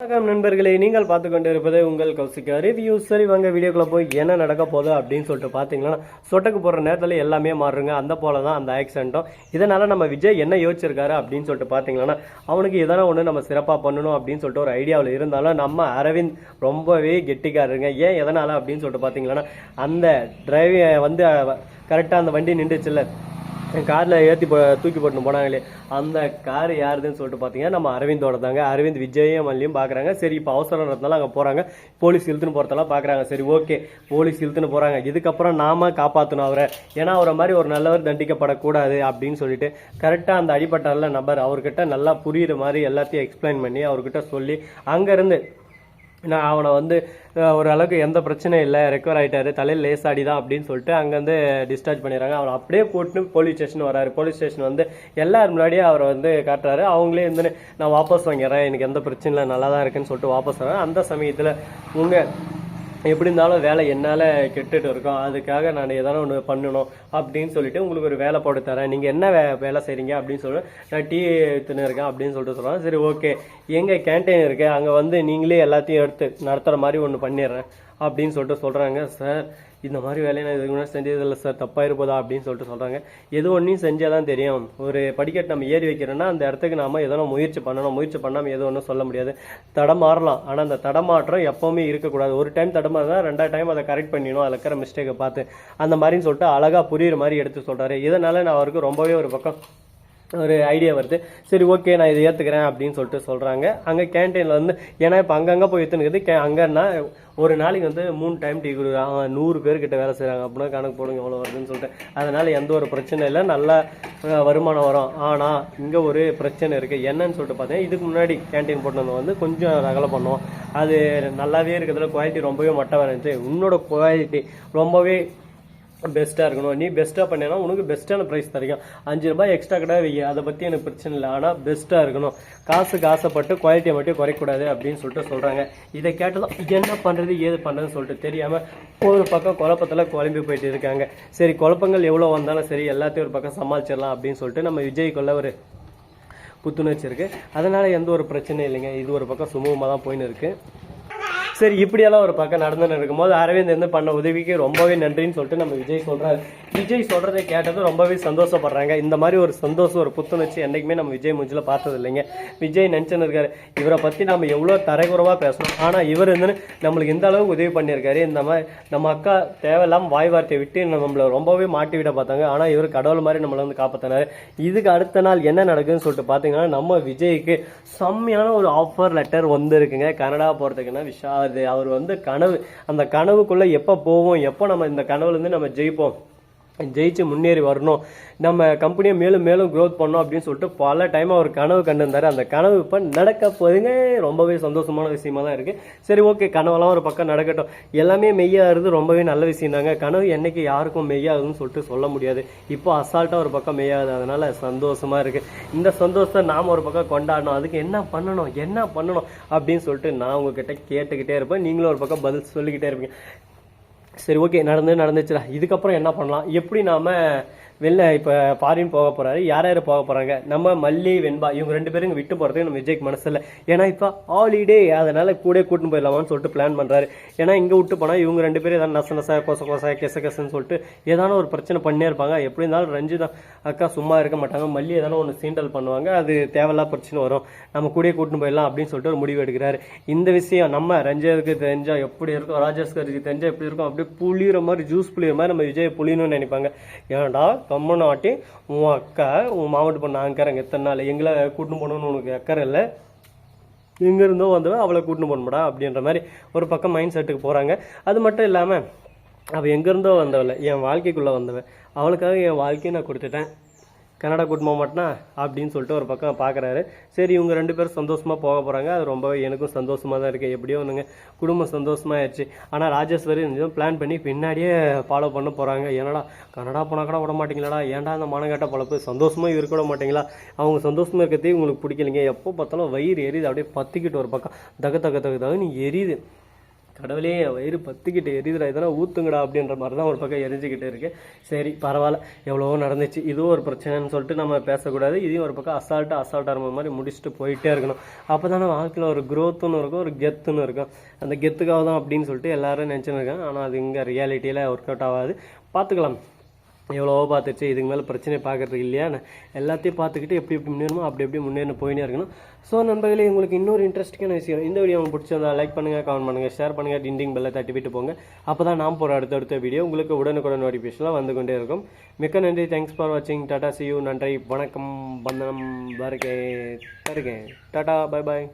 வணக்கம் நண்பர்களே நீங்கள் பார்த்து கொண்டு இருப்பது உங்கள் கௌசிக்கா ரிவ்யூ சரி வாங்க வீடியோக்குள்ள போய் என்ன நடக்க போகுது அப்படின்னு சொல்லிட்டு பார்த்தீங்கன்னா சொட்டக்கு போகிற நேரத்தில் எல்லாமே மாறுங்க. அந்த போல தான் அந்த ஆக்சிடென்ட்டும் இதனால் நம்ம விஜய் என்ன யோசிச்சிருக்காரு அப்படின்னு சொல்லிட்டு பார்த்தீங்கன்னா அவனுக்கு எதனா ஒன்று நம்ம சிறப்பாக பண்ணணும் அப்படின்னு சொல்லிட்டு ஒரு ஐடியாவில் இருந்தாலும் நம்ம அரவிந்த் ரொம்பவே கெட்டிக்காரருங்க. ஏன் எதனால் அப்படின்னு சொல்லிட்டு பார்த்தீங்கன்னா அந்த டிரைவி வந்து கரெக்டாக அந்த வண்டி நின்றுச்சுல்ல. காரில் ஏற்றி போ தூக்கி போட்டு போனாங்களே அந்த கார் யாருதுன்னு சொல்லிட்டு பார்த்தீங்கன்னா நம்ம அரவிந்தோட தாங்க. அரவிந்த் விஜயும் மல்லியும் பார்க்குறாங்க சரி இப்போ அவசரம் இருந்தாலும் அங்கே போகிறாங்க போலீஸ் இழுத்துன்னு போகிறதெல்லாம் பார்க்குறாங்க சரி ஓகே. போலீஸ் இழுத்துன்னு போகிறாங்க இதுக்கப்புறம் நாம காப்பாற்றணும் அவரை. ஏன்னா அவரை மாதிரி ஒரு நல்லவர் தண்டிக்கப்படக்கூடாது அப்படின்னு சொல்லிட்டு கரெக்டாக அந்த அடிப்பட்டாரில் நபர் அவர்கிட்ட நல்லா புரியுற மாதிரி எல்லாத்தையும் எக்ஸ்பிளைன் பண்ணி அவர்கிட்ட சொல்லி அங்கேருந்து நான் அவனை வந்து ஓரளவுக்கு ஒரு அளவுக்கு எந்த பிரச்சனையும் இல்லை ரெக்கவர் ஆகிட்டாரு தலையில் லேசாடி தான் அப்படின்னு சொல்லிட்டு அங்கேருந்து டிஸ்சார்ஜ் பண்ணிடுறாங்க. அவனை அப்படியே போட்டு போலீஸ் ஸ்டேஷன் வராரு. போலீஸ் ஸ்டேஷன் வந்து எல்லாரும் முன்னாடியே அவரை வந்து காட்டுறாரு. அவங்களே வந்து நான் வாபஸ் வாங்கிடுறேன். எனக்கு எந்த பிரச்சனையும் இல்லை. நல்லா தான் இருக்குன்னு சொல்லிட்டு வாபஸ் வரேன் அந்த சமயத்தில் உங்கள் எப்படி இருந்தாலும் வேலை என்னால் கெட்டுட்டு இருக்கோம். அதுக்காக நான் எதனா ஒன்று பண்ணணும் அப்படின்னு சொல்லிட்டு உங்களுக்கு ஒரு வேலை போட்டு தரேன். நீங்கள் என்ன வே வேலை செய்கிறீங்க அப்படின்னு சொல்லி. நான் டீ எடுத்துன்னு இருக்கேன் அப்படின்னு சொல்லிட்டு சொல்கிறேன் சரி ஓகே. எங்கள் கேன்டீன் இருக்குது அங்கே வந்து நீங்களே எல்லாத்தையும் எடுத்து நடத்துகிற மாதிரி ஒன்று பண்ணிடுறேன் அப்படின்னு சொல்லிட்டு சொல்கிறாங்க சார். இந்த மாதிரி வேலையை நான் இதுக்கு முன்னாடி செஞ்சதில்லை சார் தப்பாக இருப்பதா அப்படின்னு சொல்லிட்டு சொல்கிறாங்க எது ஒன்றையும் செஞ்சால் தான் தெரியும். ஒரு படிக்கட்டு நம்ம ஏறி வைக்கிறோன்னா அந்த இடத்துக்கு நாம் எதனா முயற்சி பண்ணணும். முயற்சி பண்ணாமல் எது ஒன்றும் சொல்ல முடியாது. தடமாறலாம் ஆனால் அந்த தடமாற்றம் எப்போவுமே இருக்கக்கூடாது. ஒரு டைம் தடமாறுனா ரெண்டாவது டைம் அதை கரெக்ட் பண்ணிடணும். அதில் இருக்கிற மிஸ்டேக்கை பார்த்து. அந்த மாதிரின்னு சொல்லிட்டு அழகாக புரியுற மாதிரி எடுத்து சொல்கிறாரு இதனால் நான் அவருக்கு ரொம்பவே ஒரு பக்கம் ஒரு ஐடியா வருது. சரி ஓகே நான் இதை ஏற்றுக்கிறேன் அப்படின்னு சொல்லிட்டு சொல்கிறாங்க அங்கே கேன்டீனில் வந்து ஏன்னா இப்போ அங்கங்கே போய் எடுத்துனுக்குது கே அங்கன்னா ஒரு நாளைக்கு வந்து மூணு டைம் டீ கொடுக்குறாங்க நூறு பேர்கிட்ட வேலை செய்கிறாங்க அப்படின்னா கணக்கு போடுங்க எவ்வளோ வருதுன்னு சொல்லிட்டு. அதனால் எந்த ஒரு பிரச்சனை இல்லை. நல்ல வருமானம் வரும். ஆனால் இங்கே ஒரு பிரச்சனை இருக்குது என்னன்னு சொல்லிட்டு பார்த்தீங்கன்னா இதுக்கு முன்னாடி கேன்டீன் போட்டு வந்து கொஞ்சம் ரகலை பண்ணுவோம். அது நல்லாவே இருக்கிறதுல குவாலிட்டி ரொம்பவே மட்டமாக இருந்துச்சு. உன்னோட குவாலிட்டி ரொம்பவே பெஸ்ட்டாக இருக்கணும். நீ பெஸ்ட்டாக பண்ணேன்னா உனக்கு பெஸ்ட்டான ப்ரைஸ் தரைக்கும் அஞ்சு ரூபாய் எக்ஸ்ட்ரா கடை வைக்க அதை பற்றி எனக்கு பிரச்சனை இல்லை. ஆனால் பெஸ்ட்டாக இருக்கணும். காசுக்கு ஆசைப்பட்டு குவாலிட்டியை மட்டும் குறைக்கூடாது அப்படின்னு சொல்லிட்டு சொல்கிறாங்க இதை கேட்டதும் என்ன பண்ணுறது ஏது பண்ணுறதுன்னு சொல்லிட்டு தெரியாமல் ஒரு பக்கம் குழப்பத்தில் குழம்பி போயிட்டு இருக்காங்க. சரி குழப்பங்கள் எவ்வளோ வந்தாலும் சரி எல்லாத்தையும் ஒரு பக்கம் சமாளிச்சிடலாம் அப்படின்னு சொல்லிட்டு நம்ம விஜய்க்குள்ள ஒரு புத்துணர்ச்சி இருக்குது அதனால் எந்த ஒரு பிரச்சனையும் இல்லைங்க. இது ஒரு பக்கம் சுமூகமாக தான் போயின்னு இருக்குது சரி இப்படியெல்லாம் ஒரு பக்கம் நடந்துன்னு இருக்கும்போது அரவிந்த் வந்து பண்ண உதவிக்கு ரொம்பவே நன்றின்னு சொல்லிட்டு நம்ம விஜய் சொல்கிறாரு விஜய் சொல்கிறதை கேட்டதும் ரொம்பவே சந்தோஷப்படுறாங்க. இந்த மாதிரி ஒரு சந்தோஷம் ஒரு புத்துணர்ச்சி என்றைக்குமே நம்ம விஜய் மூஞ்சில் பார்த்தது இல்லைங்க. விஜய் நினச்சுன்னு இருக்காரு இவரை பற்றி நம்ம எவ்வளோ தரைக்குறவா பேசணும். ஆனால் இவர் வந்து நம்மளுக்கு இந்த அளவுக்கு உதவி பண்ணியிருக்காரு. இந்த மாதிரி நம்ம அக்கா தேவையில்லாம வாய் வார்த்தையை விட்டு நம்மளை ரொம்பவே மாட்டி விட பார்த்தாங்க. ஆனால் இவர் கடவுள் மாதிரி நம்மளை வந்து காப்பாற்றினார் இதுக்கு அடுத்த நாள் என்ன நடக்குதுன்னு சொல்லிட்டு பார்த்தீங்கன்னா நம்ம விஜய்க்கு செம்மையான ஒரு ஆஃபர் லெட்டர் வந்திருக்குங்க. கனடா போகிறதுக்குன்னா விஷால் அது அவர் வந்து கனவு அந்த கனவுக்குள்ளே எப்போ போவோம் எப்போ நம்ம இந்த கனவுலேருந்து நம்ம ஜெயிப்போம்? ஜெயிச்சு முன்னேறி வரணும். நம்ம கம்பெனியை மேலும் மேலும் க்ரோத் பண்ணோம் அப்படின்னு சொல்லிட்டு பல டைம் அவர் கனவு கண்டிருந்தார். அந்த கனவு இப்போ நடக்க போதுங்க ரொம்பவே சந்தோஷமான விஷயமா தான் இருக்குது சரி ஓகே கனவெல்லாம் ஒரு பக்கம் நடக்கட்டும். எல்லாமே மெய்யாகிறது ரொம்பவே நல்ல விஷயம் தாங்க. கனவு என்னைக்கு யாருக்கும் மெய்யாகுதுன்னு சொல்லிட்டு சொல்ல முடியாது. இப்போ அசால்ட்டாக ஒரு பக்கம் மெய்யாகுது அதனால் சந்தோஷமாக இருக்குது இந்த சந்தோஷத்தை நாம் ஒரு பக்கம் கொண்டாடணும். அதுக்கு என்ன பண்ணணும்? என்ன பண்ணணும்? அப்படின்னு சொல்லிட்டு நான் உங்ககிட்ட கேட்டுக்கிட்டே இருப்பேன். நீங்களும் ஒரு பக்கம் பதில் சொல்லிக்கிட்டே இருப்பீங்க. சரி ஓகே நடந்து நடந்துச்சுடா. இதுக்கப்புறம் என்ன பண்ணலாம்? எப்படி நாம வெளில இப்போ ஃபாரின் போக போகிறாரு யார் யார் போக போகிறாங்க நம்ம மல்லி வெண்பா இவங்க ரெண்டு பேரும் விட்டு போகிறதுக்கு நம்ம விஜய்க்கு மனசில் ஏன்னா இப்போ ஹாலிடே அதனால் கூட கூட்டின்னு போயிடலாமான்னு சொல்லிட்டு பிளான் பண்ணுறாரு ஏன்னா இங்கே விட்டு போனால் இவங்க ரெண்டு பேரும் ஏதாவது நச நச கொச கொச கெச கெசன்னு சொல்லிட்டு ஏதான ஒரு பிரச்சனை பண்ணே இருப்பாங்க. எப்படி இருந்தாலும் ரஞ்சிதா அக்கா சும்மா இருக்க மாட்டாங்க. மல்லி ஏதான ஒன்று சீண்டல் பண்ணுவாங்க. அது தேவையில்லா பிரச்சனை வரும். நம்ம கூடயே கூட்டின்னு போயிடலாம் அப்படின்னு சொல்லிட்டு ஒரு முடிவு எடுக்கிறாரு. இந்த விஷயம் நம்ம ரஞ்சனுக்கு தெரிஞ்சால் எப்படி இருக்கும் ராஜேஷ்கருக்கு தெரிஞ்சால் எப்படி இருக்கும் அப்படியே புளிகிற மாதிரி ஜூஸ் புளிகிற மாதிரி நம்ம விஜய் புளியணும்னு நினைப்பாங்க. ஏன்டா கம்மன் ஆட்டி உன் அக்கா உன் மாவட்ட பொண்ணு நான் இருக்கிறேங்க எத்தனை நாள் எங்களை கூட்டின்னு போகணும்னு உனக்கு அக்கறை இல்லை எங்க இருந்தோ வந்தவன் அவளை கூட்டின்னு போகணும்டா அப்படின்ற மாதிரி ஒரு பக்கம் மைண்ட் செட்டுக்கு போகிறாங்க அது மட்டும் இல்லாமல் அவள் எங்கேருந்தோ வந்தவள என் வாழ்க்கைக்குள்ளே வந்தவன் அவளுக்காக என் வாழ்க்கையை நான் கொடுத்துட்டேன் கனடா கூட்டின்னு போக மாட்டேனா அப்படின்னு சொல்லிட்டு ஒரு பக்கம் பார்க்குறாரு சரி இவங்க ரெண்டு பேரும் சந்தோஷமாக போக போகிறாங்க அது ரொம்பவே எனக்கும் சந்தோஷமாக தான் இருக்குது எப்படியோ ஒன்றுங்க குடும்பம் சந்தோஷமாயிடுச்சு ஆனால் ராஜேஸ்வரி நிஜம் பிளான் பண்ணி பின்னாடியே ஃபாலோ பண்ண போகிறாங்க என்னடா கனடா போனால் கூட விட மாட்டீங்களாடா? ஏன்டா அந்த மானங்கட்ட பழப்பு? சந்தோஷமாக இருக்க விட மாட்டீங்களா? அவங்க சந்தோஷமாக இருக்கிறதே உங்களுக்கு பிடிக்கலைங்க. எப்போ பார்த்தாலும் வயிறு எரியுது. அப்படியே பற்றிக்கிட்டு ஒரு பக்கம். தக தக தக தகுன்னு எரியுது. கடவுளே வயிறு பத்துக்கிட்டு எரியுதுடா இதெல்லாம் ஊத்துங்கடா அப்படின்ற மாதிரி தான் ஒரு பக்கம் எரிஞ்சுக்கிட்டு இருக்கு. சரி பரவாயில்ல எவ்வளவோ நடந்துச்சு. இதுவும் ஒரு பிரச்சனைன்னு சொல்லிட்டு நம்ம பேசக்கூடாது. இதையும் ஒரு பக்கம் அசால்ட்டாக அசால்ட்டாக இருந்த மாதிரி முடிச்சுட்டு போயிட்டே இருக்கணும். அப்போ தானே வாழ்க்கையில் ஒரு க்ரோத்துன்னு இருக்கும் ஒரு கெத்துன்னு இருக்கும். அந்த கெத்துக்காக தான் அப்படின்னு சொல்லிட்டு எல்லாரும் நினச்சின்னு இருக்காங்க. ஆனால் அது இங்கே ரியாலிட்டியில் ஒர்க் அவுட் ஆகாது. பார்த்துக்கலாம். எவ்வளவோ பார்த்துச்சு. இதுக்கு மேலே பிரச்சனை பார்க்கறதுக்கு இல்லையா? நான் எல்லாத்தையும் பார்த்துக்கிட்டு எப்படி எப்படி முன்னேறணும் அப்படி எப்படி முன்னேறி போயினே இருக்கணும். ஸோ நண்பர்களே உங்களுக்கு இன்னொரு இன்ட்ரெஸ்டிங்கான விஷயம். இந்த வீடியோ உங்களுக்கு பிடிச்சிருந்தா லைக் பண்ணுங்கள் கமெண்ட் பண்ணுங்கள் ஷேர் பண்ணுங்கள் டிண்டிங் பெல்லை தட்டி விட்டு போங்க. அப்போ தான் நான் போகிற அடுத்தடுத்த வீடியோ உங்களுக்கு உடனுக்குடன் நோட்டிஃபிகேஷன்லாம் வந்து கொண்டே இருக்கும். மிக்க நன்றி. தேங்க்ஸ் ஃபார் வாட்சிங் டாடா சியூ நன்றி. வணக்கம். வந்தனம். வருகே தருகேன் டாடா பை பாய்